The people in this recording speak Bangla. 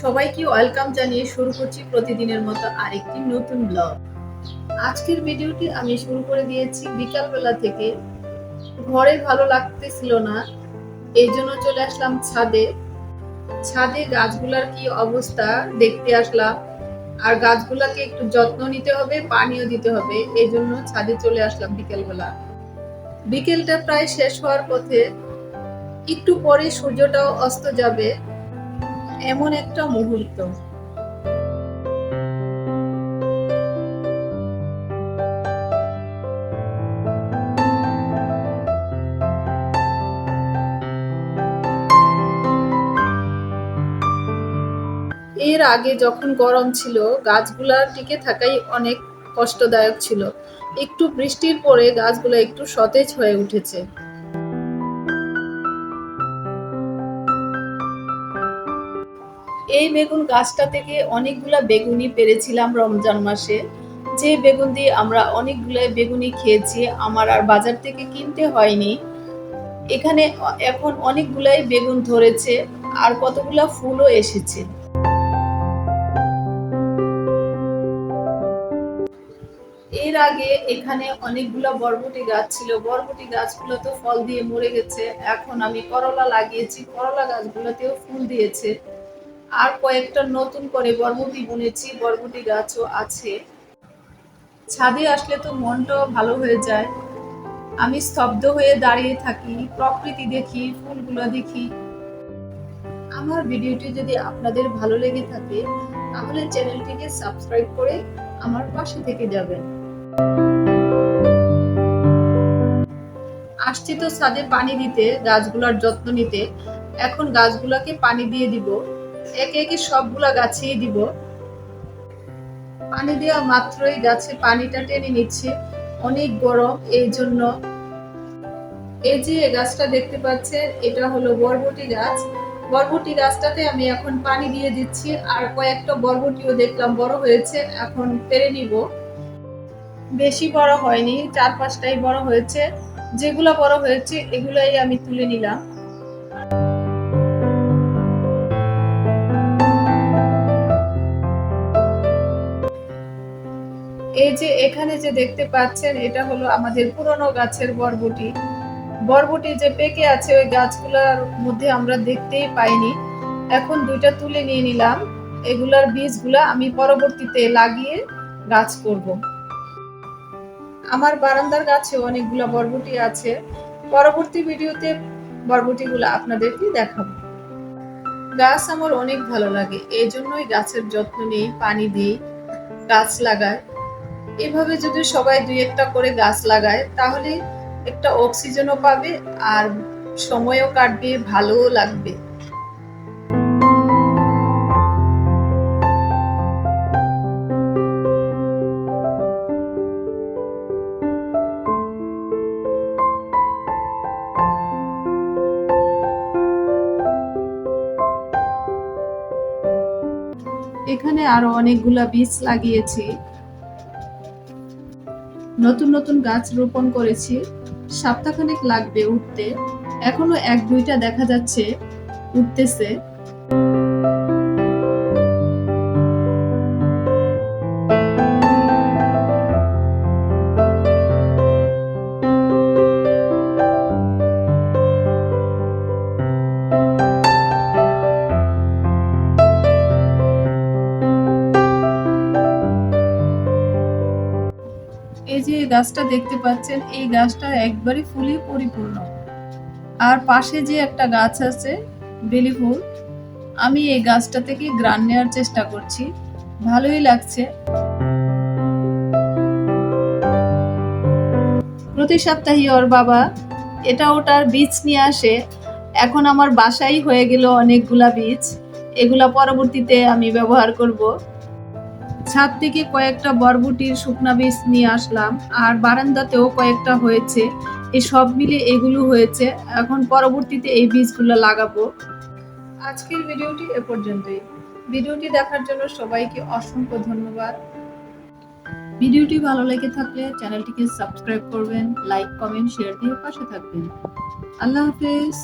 সবাইকে ওয়েলকাম জানিয়ে শুরু করছি প্রতিদিনের মতো আরেকটি নতুন ব্লগ। আজকের ভিডিওটি আমি শুরু করে দিয়েছি বিকালবেলা থেকে। ঘরে ভালো লাগতেছিল না এই জন্য চলে আসলাম ছাদে। ছাদে গাছগুলার কি অবস্থা দেখতে আসলাম। আর গাছগুলাকে একটু যত্ন নিতে হবে, পানিও দিতে হবে এই জন্য ছাদে চলে আসলাম বিকেলবেলা। বিকেলটা প্রায় শেষ হওয়ার পথে একটু পরে সূর্যটাও অস্ত যাবে, এমন একটা মুহূর্ত। এর আগে যখন গরম ছিল, গাছগুলা টিকে থাকাই অনেক কষ্টদায়ক ছিল। একটু বৃষ্টির পরে গাছগুলো একটু সতেজ হয়ে উঠেছে। এই বেগুন গাছটা থেকে অনেকগুলা বেগুনি পেরেছিলাম রমজান মাসে। যে বেগুন দিয়ে আমরা অনেকগুলো বেগুনি খেয়েছি, আমার আর বাজার থেকে কিনতে হয়নি। এখানে এখন অনেকগুলাই বেগুন ধরেছে, আর কতগুলা ফুলও এসেছে। এর আগে এখানে অনেকগুলা বরবটি গাছ ছিল। বরবটি গাছগুলো তো ফল দিয়ে মরে গেছে। এখন আমি করলা লাগিয়েছি। করলা গাছগুলোতেও ফুল দিয়েছে। আর কয়েকটা নতুন করে বরবটি বুনেছি, বরবটি গাছও আছে। ছাদে আসলে তো মনটাও ভালো হয়ে যায়। আমি স্তব্ধ হয়ে দাঁড়িয়ে থাকি, প্রকৃতি দেখি, ফুলগুলো দেখি। আমার ভিডিওটি যদি আপনাদের ভালো লেগে থাকে, তাহলে চ্যানেলটিকে সাবস্ক্রাইব করে আমার পাশে থেকে যাবেন। আসছি তো ছাদে পানি দিতে, গাছগুলোর যত্ন নিতে। এখন গাছগুলোকে পানি দিয়ে দিব। একে একে সবগুলা গাছেই দিব। পানি দেওয়া মাত্রই গাছে পানিটা টেনে নিচ্ছে। অনেক গরম, এই জন্য এই যে গাছটা দেখতে পাচ্ছেন, এটা হলো বরবটি গাছ। বরবটি গাছটাতে আমি এখন পানি দিয়ে দিচ্ছি, আর কয়েকটা বরবটিও দেখলাম বড় হয়েছে, এখন পেরে নিব। বেশি বড় হয়নি চার পাঁচটাই বড় হয়েছে। যেগুলো বড় হয়েছে, এগুলাই আমি তুলে নিলাম। এই যে এখানে যে দেখতে পাচ্ছেন, এটা হলো আমাদের পুরনো গাছের বরবটি। বরবটি যে পেকে আছে, ওই গাছগুলোর মধ্যে আমরা দেখতেই পাইনি। এখন দুইটা তুলে নিয়ে নিলাম। এগুলার বীজগুলা আমি পরবর্তীতে লাগিয়ে গাছ করব। আমার বারান্দার গাছে অনেকগুলো বরবটি আছে। পরবর্তী ভিডিওতে বরবটিগুলো আপনাদেরকে দেখাবো। গাছ আমার অনেক ভালো লাগে, এই জন্যই গাছের যত্ন নিই, পানি দিই, গাছ লাগাই। এভাবে যদি সবাই দুই একটা করে গাছ লাগায়, তাহলে একটা অক্সিজেনও পাবে আর সময়ও কাটবে, ভালোও লাগবে। এখানে আরও অনেকগুলা বীজ লাগিয়েছি। নতুন নতুন গাছ রোপণ করেছি। সপ্তাহখানেক লাগবে উঠতে। এখনও এক দুইটা দেখা যাচ্ছে উঠতেছে। গাছটা দেখতে পাচ্ছেন, এই গাছটা একবারে ফুলে পরিপূর্ণ। আর পাশে যে একটা গাছ আছে, বেলি ফুল, আমি এই গাছটা থেকে গ্রান নেওয়ার চেষ্টা করছি। ভালোই লাগছে। প্রতি সপ্তাহে ওর বাবা এটা ওটার বীজ নিয়ে আসে। এখন আমার বাসাই হয়ে গেল অনেকগুলা বীজ। এগুলা পরবর্তীতে আমি ব্যবহার করব। ছাদ থেকে কয়েকটা বরবটির শুকনা বীজ নিয়ে আসলাম, আর বারান্দাতেও কয়েকটা হয়েছে। এই সব মিলে এগুলো হয়েছে। এখন পরবর্তীতে এই বীজগুলো লাগাবো। আজকের ভিডিওটি এ পর্যন্তই। ভিডিওটি দেখার জন্য সবাইকে অসংখ্য ধন্যবাদ। ভিডিওটি ভালো লেগে থাকলে চ্যানেলটিকে সাবস্ক্রাইব করবেন, লাইক, কমেন্ট, শেয়ার দিয়ে পাশে থাকবেন। আল্লাহ হাফেজ।